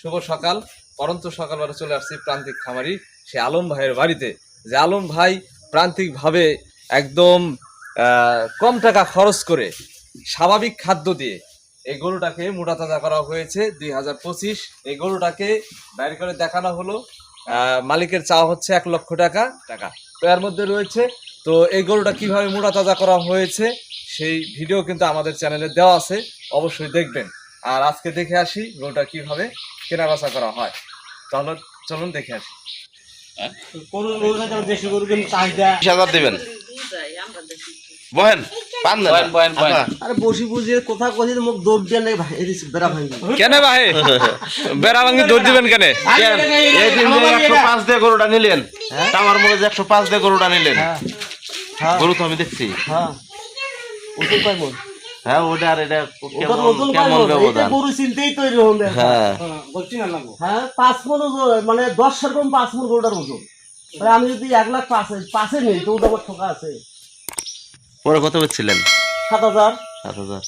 শুভ সকাল। পরন্ত সকালবেলা চলে আসছি প্রান্তিক খামারি সে আলম ভাইয়ের বাড়িতে। যে আলম ভাই প্রান্তিকভাবে একদম কম টাকা খরচ করে স্বাভাবিক খাদ্য দিয়ে এই গরুটাকে মোটা তাজা করা হয়েছে দুই হাজার পঁচিশ। এই গরুটাকে বাইর করে দেখানো হলো মালিকের চাওয়া হচ্ছে এক লক্ষ টাকা টাকা। তো এর মধ্যে রয়েছে তো এই গরুটা কীভাবে মোটা তাজা করা হয়েছে সেই ভিডিও কিন্তু আমাদের চ্যানেলে দেওয়া আছে অবশ্যই দেখবেন। আর আজকে দেখে আসি গরুটা কীভাবে কেনা বেচা করা হয়। তাহলে চলুন দেখে আসি। দেবেন। বহেন পান বহেন, বহেন। আচ্ছা। আরে বসি বুঝে কথা কইছে মুখ দৌড় দিয়ে নেই ভাই বেড়া ভাঙি। কেন ভাই বেড়া ভাঙি দৌড় দিবেন কেন? কেন? এই দিন যে একশো পাঁচ দিয়ে গরুটা নিলেন আমার মনে যে একশো পাঁচ দিয়ে গরুটা নিলেন। হ্যাঁ। হ্যাঁ। গরু তো আমি দেখছি। হ্যাঁ। মন? হ্যাঁ ওটা আর এটা কেমন কেমন মন এটা ব্যবধান? গরু চিনতেই তৈরি হন হ্যাঁ। বলছি না লাগবো। হ্যাঁ পাঁচ মন মানে দশ সেরকম পাঁচ মন গরুটার ওজন। তাহলে আমি যদি এক লাখ পাঁচে পাঁচে নেই তো ওটা আমার ঠকা আছে। পরে কত বেচছিলেন? সাত হাজার। সাত হাজার।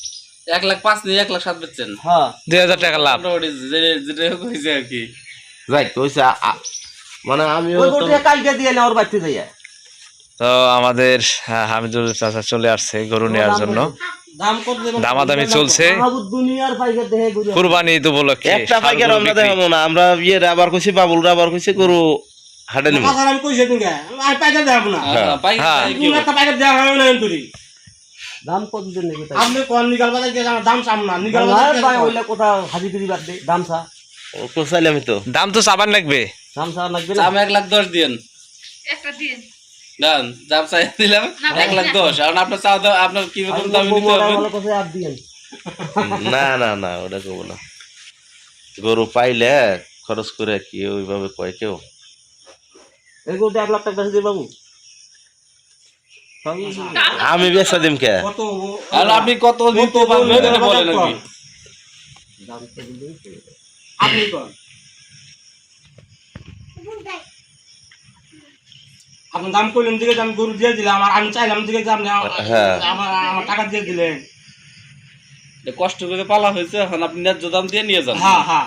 এক লাখ পাঁচ এক লাখ সাত বেচছেন। হ্যাঁ। দুই হাজার টাকা লাভ। যেটা হয়েছে আর কি। যাই কইছে আ- আ- মানে গরুটা কালকে দিয়ে নেওয়ার বাড়তে যাইয়া তো আমাদের হ্যাঁ, হামিদুল চাচা চলে আসছে গরু নেওয়ার জন্য। দামাদামি চলছে। কুরবানি ঈদ উপলক্ষে একটা পাইকার আমরা দেখাবো না আমরা ইয়ে আবার কইছি বাবুল আবার কইছি গরু হাটে নিব। আমি কইছে তুমি আমি পাইকার দেখাবো না। হ্যাঁ। হ্যাঁ। কি তুমি একটা পাইকার দেওয়া হবে না এন্তরি দাম কত দিন নেবে আপনি কোন নিগাল বাজার গিয়ে দাম চাম না নিগাল বাজার ভাই ওইলা কোথা হাজিগিরি বাদ দে দাম ও তো চাইলে আমি তো। দাম তো চাবান লাগবে। দাম চা লাগবে না? আমি এক লাখ দশ দিন একটা দিন। দাম দাম চাই দিলাম না, এক লাখ। দশ। আপনার দাম আপনার কি রকম দাম দিতে হবে না না না ওটা কব না। গরু পাইলে খরচ করে কি ওইভাবে কয় কেউ? এই গরুটা এক লাখ টাকা বেশি দিয়ে বাবু আমি বেচা দিম কে? আর আপনি কত দিতে পারবেন? বলেন আর কি। আপনি কোন? আপনি দাম করলেন দিকে আমি গরু দিয়ে দিলাম আর আমি চাইলাম দিকে আপনি আমার- হ্যাঁ। আমার টাকা দিয়ে দিলেন। কষ্ট করে পালা হয়েছে এখন আপনি ন্যায্য দাম দিয়ে নিয়ে যান। হ্যাঁ হ্যাঁ।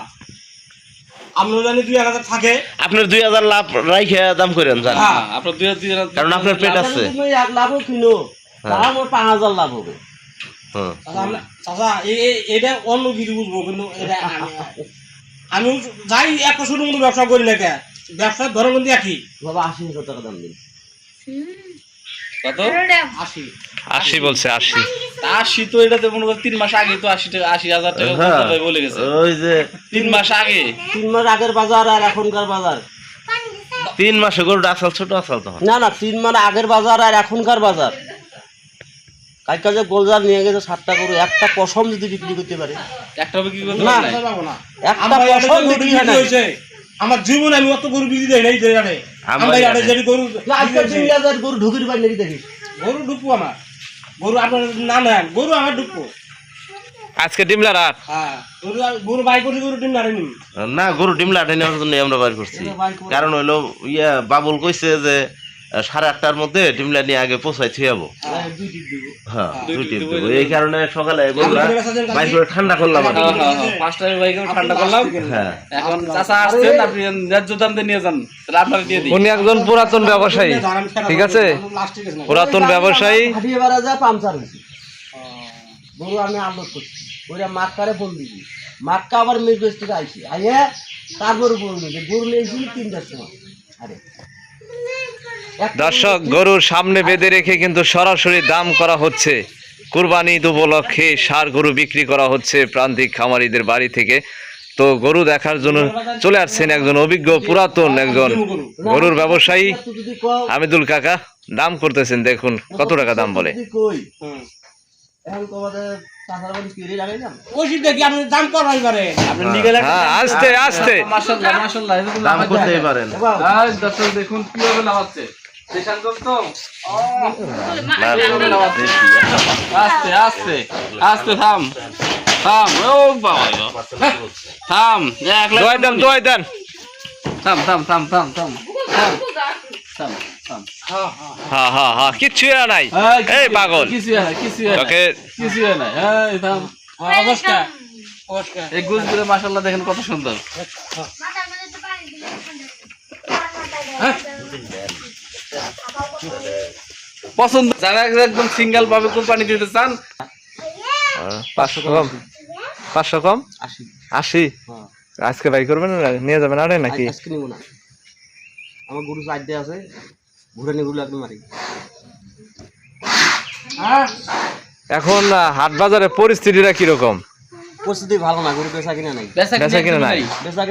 আপনার জানি দুই এক হাজার থাকে। আপনার দুই হাজার লাভ রাইখে দাম করেন জান। হ্যাঁ। আপনার দুই হাজার- কারণ আপনার পেট আছে। এক লাভও কিনো আমার পাঁচ হাজার লাভ হবে। হ্যাঁ। চাচা, আমরা- চাচা, এ- এ- এটা অন্য কিছু বুঝব কিন্তু এটা আমি- যাই একটা মতো ব্যবসা করি না কে। ব্যবসার একই? বাবা আশি হাজার টাকা দাম দিন? কত? আশি। আশি বলছে আশি। আশি তো এটাতে মনে করেন তিন মাস আগে তো আশি টাকা আশি হাজার টাকা হ্যাঁ বলে গেছে। ওই যে তিন মাস আগে। তিন মাস আগের বাজার আর এখনকার বাজার। তিন মাসে গরুটা আসাল ছোট আসাল তখন না না তিন মাস আগের বাজার আর এখনকার বাজার। কালকে যে গোলজার নিয়ে গেছে সাতটা করে একটা পশম যদি বিক্রি করতে পারে। একটা বিক্রি করতে না একটা পশম বিক্রি হয় না। আমার জীবন আমি অত গরু বিক্রি দেয় নাই জানে আমরা আড়ে জানি। গরু না, গরু ঢুকির পাই দেখি? গরু ঢুকবো আমার। গরু আপনার না নেন গরু আমার ঢুকবো। আজকে ডিমলা রাত হ্যাঁ গরু গরু বাই করছি গরু ডিম নাড়ে নিম না গরু ডিমলা নেওয়ার জন্য আমরা বাইর করছি। কারণ হইল ইয়া বাবুল কইছে যে সাড়ে আটটার মধ্যে ডিমলা নিয়ে আগে পৌঁছাই থুয়াবো হ্যাঁ দুইটি দুইটি দেবো। এই কারণে সকালে করে ঠান্ডা করলাম আর। হ্যাঁ, হ্যাঁ, হ্যাঁ। পাঁচটার বাইকে ঠান্ডা করলাম। হ্যাঁ। এখন চাচা আসছেন আপনি ন্যায্য দাম দিয়ে নিয়ে যান তাহলে দিয়ে দিই উনি একজন পুরাতন ব্যবসায়ী ঠিক আছে? পুরাতন ব্যবসায়ী। হাঁটিয়ে বেড়া যা পাংচার হয়েছে। গরু আমি আপলোড করছি ওইটা মাক্কারে ফোন দিবি। মাক্কা আবার মিরগেজ থেকে আইসি আইয়ে তারপরে গরু নিয়েছে গরু নিয়েছি তিনটার সময় আরে। দর্শক, গরুর সামনে বেঁধে রেখে কিন্তু সরাসরি দাম করা হচ্ছে। কুরবানি ঈদ উপলক্ষে সার গরু বিক্রি করা হচ্ছে প্রান্তিক খামারিদের বাড়ি থেকে। তো গরু দেখার জন্য চলে আসছেন একজন অভিজ্ঞ, পুরাতন একজন গরুর ব্যবসায়ী, আমিদুল কাকা। দাম করতেছেন, দেখুন কত টাকা দাম বলে। থাম থাম ও বাবা থাম এক লাখ থাম থাম থাম থাম থাম থাম থাম। হ্যাঁ হ্যাঁ হ্যাঁ কিচ্ছু নাই। এই পাগল। কিছু হয় কিছু কিছু হয় অবস্থা। এই গুজগুলো মাসাল্লাহ দেখেন কত সুন্দর। পছন্দ। যারা একদম সিঙ্গেল ভাবে কোম্পানি দিতে চান? পাঁচশো কম। পাঁচশো কম? আশি। হ্যাঁ। আজকে বাই করবেন নিয়ে যাবেন আরে নাকি? আমার গরু চারটে আছে। একদম মারি এখন হাট বাজারের পরিস্থিতিটা কীরকম? পরিস্থিতি ভালো না গরু পেশা কিনা নাই। বেচা বেচা কিনা নাই?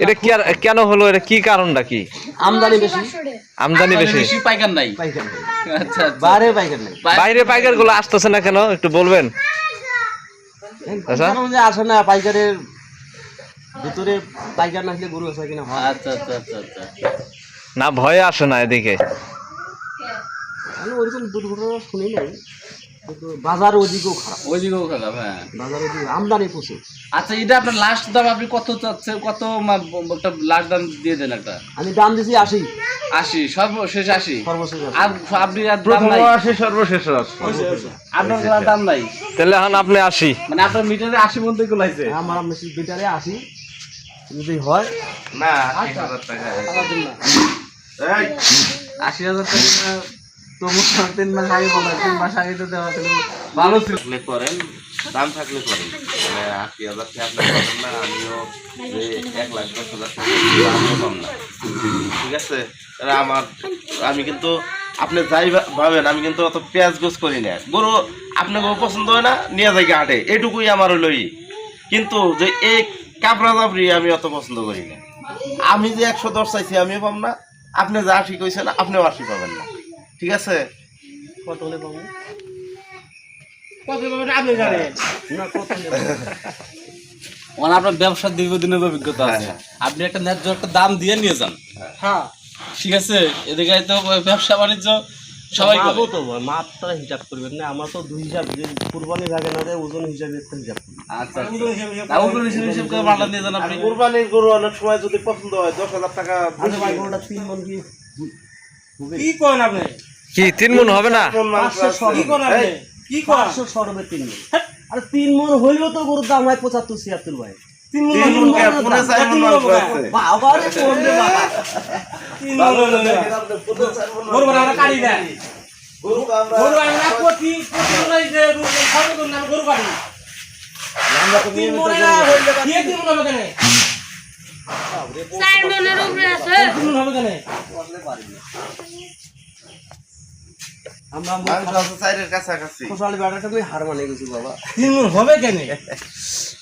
এটা কি কেন হলো? এটা কি কারণটা কি? আমদানি বেশি। আমদানি বেশি। বেশি পাইকার নাই। পাইকার আচ্ছা আচ্ছা। বাইরে পাইকার নেই। বাইরে পাইকারগুলো আসতেছে না কেন? একটু বলবেন। আচ্ছা। আসে না পাইকারের ভিতরে পাইকার না গরু বেচা কিনা আচ্ছা আচ্ছা আচ্ছা আচ্ছা। না ভয়ে আসে না এদিকে। আমি ওইরকম দুর্ঘটনা শুনি নাই কিন্তু বাজার ওদিকেও খারাপ। ওইদিকেও খারাপ হ্যাঁ। বাজার ওদিকে আমদানি প্রচুর। আচ্ছা এটা আপনার লাস্ট দাম আপনি কত চাচ্ছে কত মা- একটা লাস্ট দাম দিয়ে দেন একটা? আমি দাম দিছি আশি। আশি সর্বশেষ আশি? সর্বশেষ আশি। আর আপনি আর দাম নাই? আসে সর্বশেষ আপনার কোনো দাম নাই? তাহলে এখন আপনি আসি মানে আপনার মিটারে আশি মধ্যে গুলাইছে আমার মেশিন দুইটারে আশি। যদি হয় না আশি হাজার টাকা। এই, আশি হাজার টাকা তবু তিন মাস আগে বলা, তিন মাস আগে তো দেওয়া ছিল। ভালো ছিল। করেন, দাম থাকলে করেন। মানে আশি হাজার টাকা আপনি পাবেন না, আমিও এক লাখ দশ হাজার টাকা আমিও পাম না। ঠিক আছে? আমার, আমি কিন্তু, আপনি যাই ভাবেন, আমি কিন্তু অত পেঁয়াজ গোছ করি না। গরু আপনাকে পছন্দ হয় না, নিয়ে যাই হাটে। এটুকুই আমার লই। কিন্তু যে এই কাপড়া চাপড়ি আমি অত পছন্দ করি না। আমি যে একশো দশ চাইছি, আমিও পাম না। আপনি যা আশি কইছেন আপনিও আশি পাবেন না। ঠিক আছে? কত হলে পাবো? মানে আপনার ব্যবসার দীর্ঘদিনের অভিজ্ঞতা আছে। আপনি একটা ন্যায্য একটা দাম দিয়ে নিয়ে যান। হ্যাঁ। ঠিক আছে? এদিকে তো ব্যবসা বাণিজ্য সবাই করে। তো মাপটা হিসাব করবেন না আমার তো দুই হিসাব কুরবানি লাগে না ওজন হিসাবে একটা হিসাব আচ্ছা তা ওগুলো হিসেব হিসেব করে মালটা নিয়ে যান আপনি। কোরবানির গরু অনেক সময় যদি পছন্দ হয় দশ হাজার টাকা আচ্ছা ভাই গরুটা তিন মন কি হবে? কি করেন আপনি? কি তিন মন হবে না? কি করেন আপনি? কি করেন? পাঁচশো সরবে তিন মন। আর তিন মন হইলেও তো গরুর দাম হয় পঁচাত্তর ছিয়াত্তর ভাই। আমরা কাছাকাছি। তুই হার মানে গেছি বাবা। তিন হবে কেন?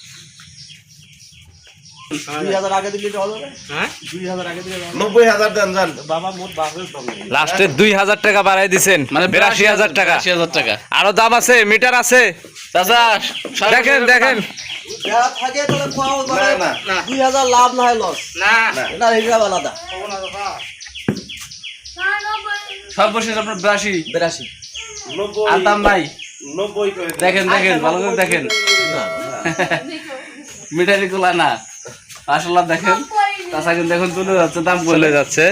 লাস্টে দুই হাজার টাকা বাড়াই দিছেন মানে বিরাশি হাজার টাকা। হাজার টাকা। আরও দাম আছে মিটার আছে। চাচা দেখেন দেখেন। যা থাকে তাহলে খাওয়া না না না। দুই হাজার লাভ না হয় লস না। হিসাব আলাদা। সর্বশেষ আপনার বিরাশি। বেরাশি। আর দাম নাই নব্বই দেখেন দেখেন ভালো করে দেখেন। মিঠারি গুলা না। আসলে দেখেন। তাছাড়া কিন্তু এখন তুলে যাচ্ছে দাম চলে যাচ্ছে।